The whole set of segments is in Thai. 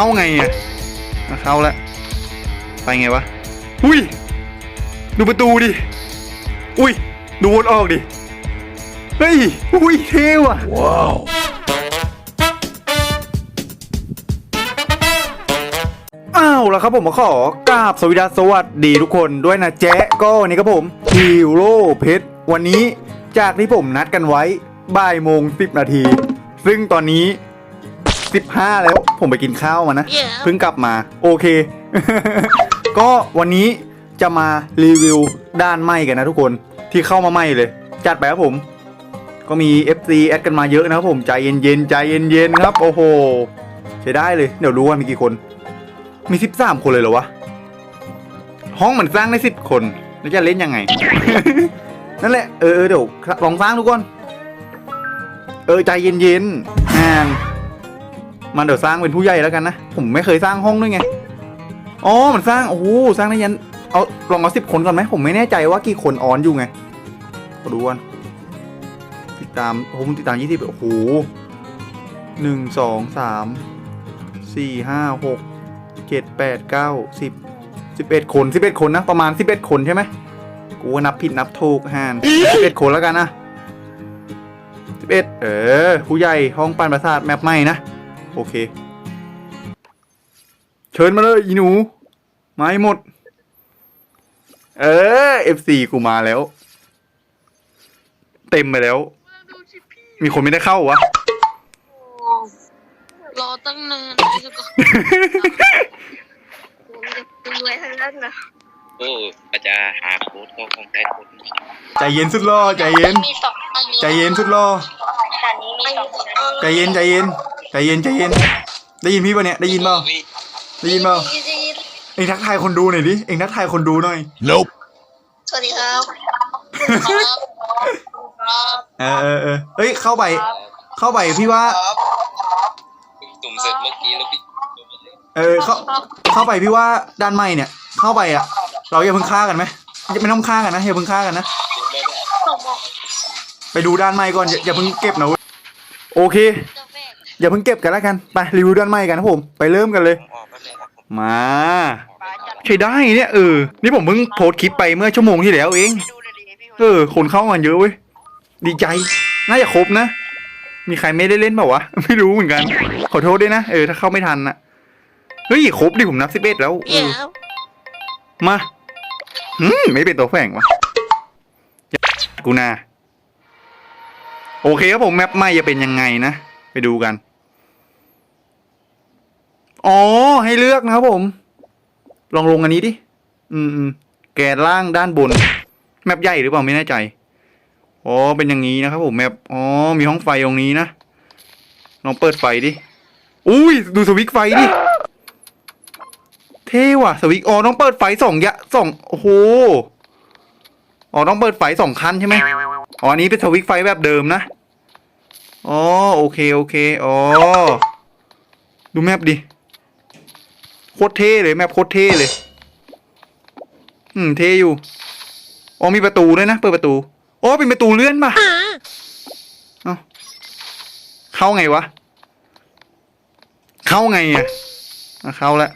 เข้าไงอะอะเข้าแล้วไปไงวะอุ้ยดูประตูดิอุ้ยดูวนออกดิเฮ้ยอุ้ยเท่ว่ะว้าวอ้าวแล้วครับผมมาขอกราบสวสดาสวัสดีทุกคนด้วยนะแจ๊ะก็วันนี้ครับผมฮีโร่เพชรวันนี้จากที่ผมนัดกันไว้บ่ายโมงสิบนาที ซึ่งตอนนี้ 15 แล้ว ผมไปกินข้าวมานะ เพิ่งกลับมา โอเค ก็วันนี้จะมารีวิวด้านไหมกันนะทุกคนที่เข้ามาไหมเลย จัดไปครับผม ก็มี FC แอดกันมาเยอะนะครับผมใจเย็นๆใจเย็นๆครับ โอ้โหใช้ได้เลย เดี๋ยวรู้ว่ามีกี่คน มี 13 คนเลยเหรอวะ ห้องมันสร้างได้สิบคน แล้วจะเล่นยังไง นั่นแหละเออเออเดี๋ยวลองสร้างทุกคน เออใจเย็นๆอ่าน มันเดี๋ยวสร้างเป็นผู้ใหญ่แล้วกันนะ ผมไม่เคยสร้างห้องด้วยไง อ๋อ มันสร้าง โอ้โห สร้างได้ยัน เอาลองเอาสิบคนก่อนไหม ผมไม่แน่ใจว่ากี่คนออนอยู่ไงดูกันติดตามโอ้โหผมติดตามยี่สิบโอ้โหหนึ่งสองสามสี่ห้าหกเจ็ดแปดเก้าสิบสิบเอ็ดคนสิบเอ็ดคนนะ ประมาณสิบเอ็ดคนใช่ไหมกูนับผิดนับถูกฮานสิบเอ็ดคนแล้วกันนะสิบเอ็ดเออ ผู้ใหญ่ห้องปันประสาทแมปใหม่นะ โอเค เชิญมาเลยอีหนู มาให้หมด เออ F4 กูมาแล้ว เต็มไปแล้วดูสิพี่มีคนไม่ได้เข้าวะ รอตั้งนานเลยก็ผมจะรวยทั้งนั้นนะโอ้อาจจะหาโค้ดก็คงได้โค้ดใจเย็นสุดรอใจเย็น มีสองอันนี้ใจเย็นสุดรออันนี้มีสองอัน ใจเย็นใจเย็น ใจเย็นใจเย็น ได้ยินพี่ปะเนี่ยได้ยินเปล่าได้ยินเปล่าเอ็งทักทายคนดูหน่อยดิเอ็งทักทายคนดูหน่อย Nope. สวัสดีครับครับครับเออเออเออเฮ้ยเข้าไป เข้าไปพี่ว่าเพิ่งตุ่มเสร็จเมื่อกี้แล้วพี่เออเข้าเข้าไปพี่ว่าด้านไม่เนี่ย เข้าไปอะ เราอย่าเพิ่งฆ่ากันไหมอย่าไม่ต้องฆ่ากันนะอย่าเพิ่งฆ่ากันนะดูไม่ได้สองบอกไปดูด้านไม้ก่อนอย่าอย่าเพิ่งเก็บนะเว้ยโอเคจะแบก อย่าเพิ่งเก็บกันแล้วกัน ไปรีวิวด้านไม้กันนะผม ไปเริ่มกันเลย ผมออกไปเลยครับผมมาใช้ได้เนี่ยเออ นี่ผมเพิ่งโพสต์คลิปไปเมื่อชั่วโมงที่แล้วเองเออ คนเข้ามาเยอะเว้ย ดีใจ น่าจะครบนะ มีใครไม่ได้เล่นเปล่าวะ ไม่รู้เหมือนกัน ขอโทษด้วยนะ เออ ถ้าเข้าไม่ทันนะเฮ้ย ครบดิผมนับสิบเอ็ดแล้วเอเดี๋ยอวมาหืมไม่เป็นตัวแฝงวะกูนา โอเคครับผมแมปใหม่จะเป็นยังไงนะ ไปดูกัน อ๋อ ให้เลือกนะครับผม ลองลงอันนี้ดิ อืมอืมแกนล่างด้านบน แมปใหญ่หรือเปล่าไม่แน่ใจ อ๋อ เป็นอย่างนี้นะครับผมแมป อ๋อ มีห้องไฟตรงนี้นะ ลองเปิดไฟดิ อุ้ย ดูสวิตไฟดิ เท่ว่ะ สวิตอ๋อ ต้องเปิดไฟสองยะสองโอ้โห อ๋อ ต้องเปิดไฟสองคันใช่ไหมอ๋อ อันนี้เป็นสวิตไฟแบบเดิมนะ อ๋อ โอเค โอเค อ๋อ ดูแมปดิ โคตรเท่เลยแมปโคตรเท่เลย อืมเท่อยู่อ๋อมีประตูด้วยนะเปิดประตูอ๋อเป็นประตูเลื่อนป่ะเอ้าเข้าไงวะ เข้าไงอะอะเข้าแล้ว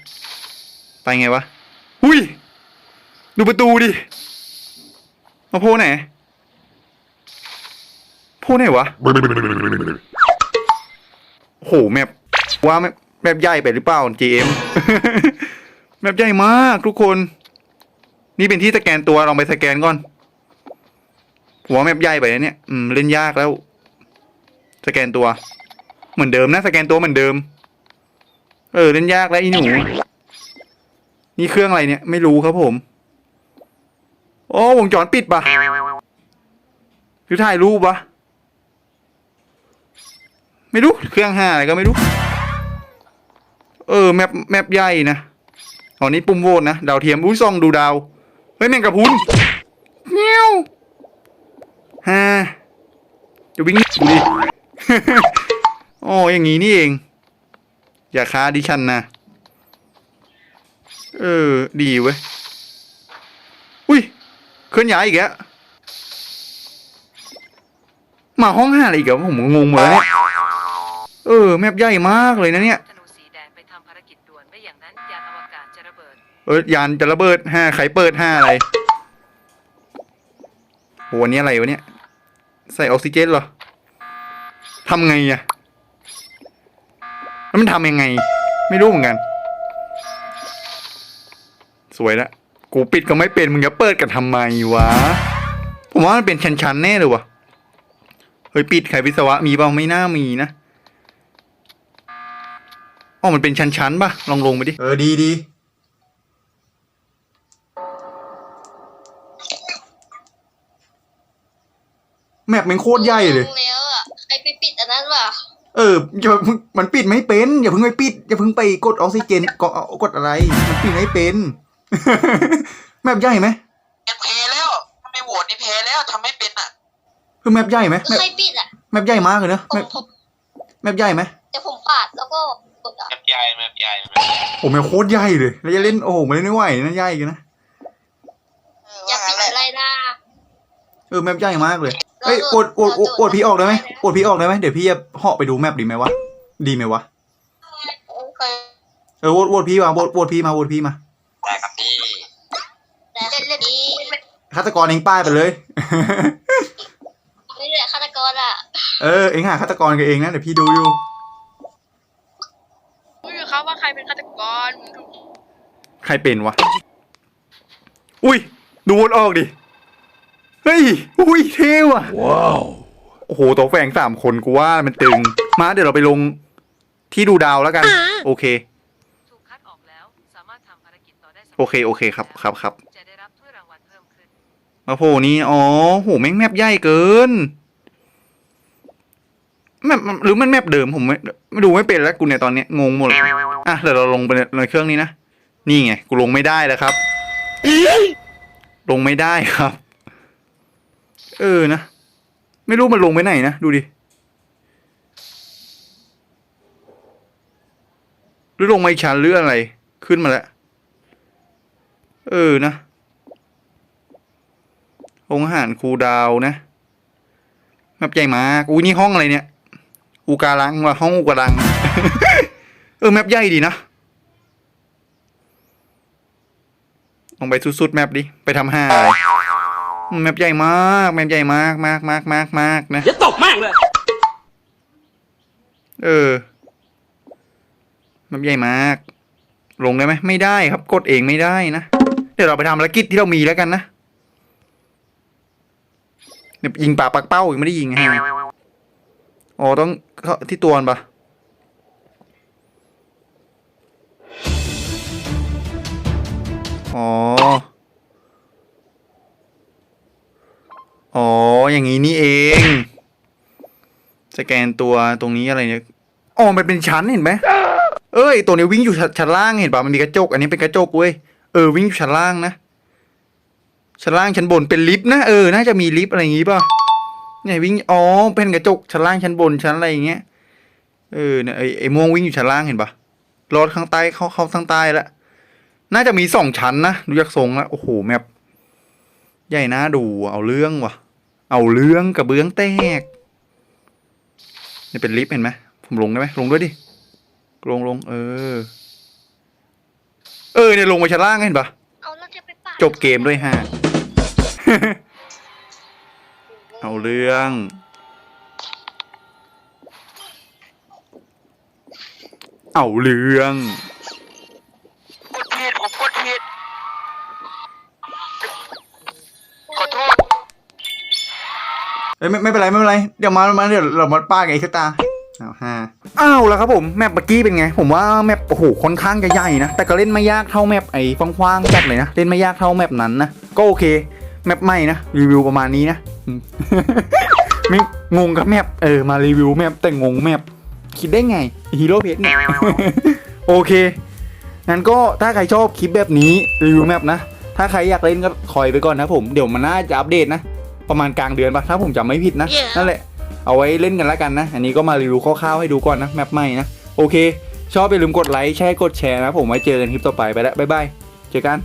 ไปไงวะอุ้ยดูประตูดิมาโพไหนโพไหนวะโหแมปว่าแมปแมปใหญ่ไปหรือเปล่า GM แมปใหญ่มากทุกคน นี่เป็นที่สแกนตัวลองไปสแกนก่อนผมว่าแมปใหญ่ไปนะเนี่ยอืมเล่นยากแล้ว สแกนตัว เหมือนเดิมนะสแกนตัวเหมือนเดิม เออเล่นยากแล้วอีหนู นี่เครื่องอะไรเนี่ย ไม่รู้ครับผมโอ้วงจรปิดปะหรือถ่ายรูปปะไม่รู้ เครื่องห้าอะไรก็ไม่รู้ เออแมปแมปใหญ่นะอ๋อนี่ปุ่มโหวตนะดาวเทียมอุ้ยซองดูดาวเฮ้ยแมงกะพรุนเงี้ยวฮ่าจะวิ่งหนีกูดิอ๋ออย่างงี้นี่เอง อย่าค้าดิฉันนะเออ ดีเว้ยอุ้ยเคลื่อนย้ายอีกแล้วมาห้องห้าอะไรอีกแล้วผมงงหมดแล้วเนี่ยเออ แมปใหญ่มากเลยนะเนี่ย เออยานจะระเบิดห้าไขเปิดห้าอะไรโหอันนี้อะไรวะเนี่ย ใส่ออกซิเจนเหรอทำไงอะแล้วมันทำยังไง ไม่รู้เหมือนกัน สวยละกูปิดก็ไม่เป็นมึงจะเปิดกันทำไมวะ ผมว่ามันเป็นชั้นๆแน่เลยวะเฮ้ยปิดไขวิศวะมีเปล่าไม่น่ามีนะอ๋อมันเป็นชั้นๆป่ะลองลงไปดิ เออดีดี แมปมันโคตรใหญ่เลย แล้วอะใครไปปิดอันนั้นวะเอออย่าเพิ่งมันปิดไม่เป็น อย่าเพิ่งไปปิด อย่าเพิ่งไปกดออกซิเจนกดกดอะไร มันปิดไม่เป็น แมปใหญ่ไหมยังแพ้แล้วทำไมโหวตนี่แพ้แล้วทำไม่เป็นอะคือแมปใหญ่ไหมแล้วแมปใครปิดอะแมปใหญ่มากเลยเนอะผแมมปผมแมปใหญ่ไหมแต่ผมปาดแล้วก็กดอะแมปใหญ่แมปใหญ่แมปใหญ่โอ้แมปโคตรใหญ่เลยแล้วจะเล่นโอ้โหมันเล่นไม่ไหวนะใหญ่กันนะเอออย่าว่าปิดงั้นแหละอะไรนะเออแมปใหญ่มากเลย เอ้ยเราอวดอวดอวดอวดพี่ออกได้ไหมเราอวดพี่ออกได้ไหมเดี๋ยวพี่จะเหาะไปดูแมปดีไหมวะ ดีไหมวะโอเคเอออวดอวดพี่มาอวดอวดพี่มาอวดพี่มาได้ครับพี่แต่เล่นนี้ฆาตกรเองป้ายไปเลย ไม่ได้ฆาตกรอะ เออ เองหาฆาตกรกันเองนะเดี๋ยวพี่ดูอยู่รู้อยู่ครับว่าใครเป็นฆาตกรใครเป็นวะ อุ้ย ดูวนออกดิ เฮ้ย อุ้ยเท่ว่ะ ว้าว โอ้โหตัวแฝงสามคนกูว่ามันตึง มาเดี๋ยวเราไปลงที่ดูดาวแล้วกัน โอเค ถูกคัดออกแล้ว สามารถทำภารกิจต่อได้สำร็จโอเคโอเคครับครับครับ จะได้รับถ้วยรางวัลเพิ่มขึ้น มาโผล่นี่อ๋อโหแม่งแมปใหญ่เกินแมปหรือมันแมปเดิมผมไม่ไม่ดูไม่เป็นแล้วกูเนี่ยตอนเนี้ยงงหมดเลยอะเดี๋ยวเราลงไปในเครื่องนี้นะ นี่ไง กูลงไม่ได้แล้วครับ ลงไม่ได้ครับ เออนะ ไม่รู้มันลงไปไหนนะ ดูดิหรือลงมาอีกชั้นหรืออะไร ขึ้นมาแล้ว เออนะโรงอาหารครูดาวนะแมปใหญ่มากอุ้ยนี่ห้องอะไรเนี่ย อูการังว่ะห้องอูการัง เออแมปใหญ่ดีนะลงไปสุดๆแมปดิ ไปทำห้าอะไร แมปใหญ่มากแมปใหญ่มากมากมากมากมากนะอย่าตกมากเลย เออแมปใหญ่มาก ลงได้ไหมไม่ได้ครับกดเองไม่ได้นะเดี๋ยวเราไปทำภารกิจที่เรามีแล้วกันนะเดี๋ยวยิงปากปักเป้ายังไม่ได้ยิงฮะอ๋อต้องเข้าที่ตัวมันปะอ๋อ อย่างนี้นี่เอง สแกนตัวตรงนี้อะไรเนี่ยอ๋อมันเป็นชั้นเห็นไหมเอ้ยตัวนี้วิ่งอยู่ชั้นล่างเห็นป่ะมันมีกระจก อันนี้เป็นกระจกเว้ยเออวิ่งอยู่ชั้นล่างนะชั้นล่างชั้นบนเป็นลิฟต์นะเออน่าจะมีลิฟต์อะไรอย่างงี้ป่ะเนี่ยวิ่งอ๋อเป็นกระจกชั้นล่างชั้นบนชั้นอะไรอย่างเงี้ยเออเนี่ยไอ้ไอ้ม่วงวิ่งอยู่ชั้นล่างเห็นป่ะรอดข้างใต้เข้าเข้าข้างใต้แล้วน่าจะมีสองชั้นนะดูจากทรงแล้วโอ้โหแมปใหญ่นะดูเอาเรื่องว่ะ เอาเรื่องกับเบื้องแตก นี่เป็นลิฟต์เห็นไหมผมลงได้ไหมลงด้วยดิ ลงลงเออ เออเนี่ยลงมาชั้นล่างเห็นปะเอาแล้วจะไปปาดจบเกมด้วยฮะ เอาเรื่อง เอาเรื่อง เอ้ยไม่ไม่เป็นไรไม่เป็นไรเดี๋ยวมามาเดี๋ยวเรามาป้ากับไอ้ตาอ้าวฮะอ้าวแล้วครับผมแมปเมื่อกี้เป็นไง ผมว่าแมปโอ้โหค่อนข้างจะใหญ่นะแต่ก็เล่นไม่ยากเท่าแมปไอ้ฟางๆจัดเลยนะเล่นไม่ยากเท่าแมปนั้นนะก็โอเคแมปใหม่นะรีวิวประมาณนี้นะไม่งงกับแมปเออมารีวิวแมปแต่งงแมปคิดได้ไงฮีโร่เพจเนี่ยโอเคงั้นก็ถ้าใครชอบคลิปแบบนี้รีวิวแมปนะถ้าใครอยากเล่นก็คอยไปก่อนนะผมเดี๋ยวมันน่าจะอัปเดตนะ ประมาณกลางเดือนปะถ้าผมจำไม่ผิดนะนั่นแหละเอาไว้เล่นกันแล้วกันนะ อันนี้ก็มารีวิวคร่าวๆให้ดูก่อนนะแมปใหม่นะ โอเค ชอบอย่าลืมกดไลค์แชร์กดแชร์นะ ผมไว้เจอกันคลิปต่อไปไปแล้วบ๊ายบายเจอกัน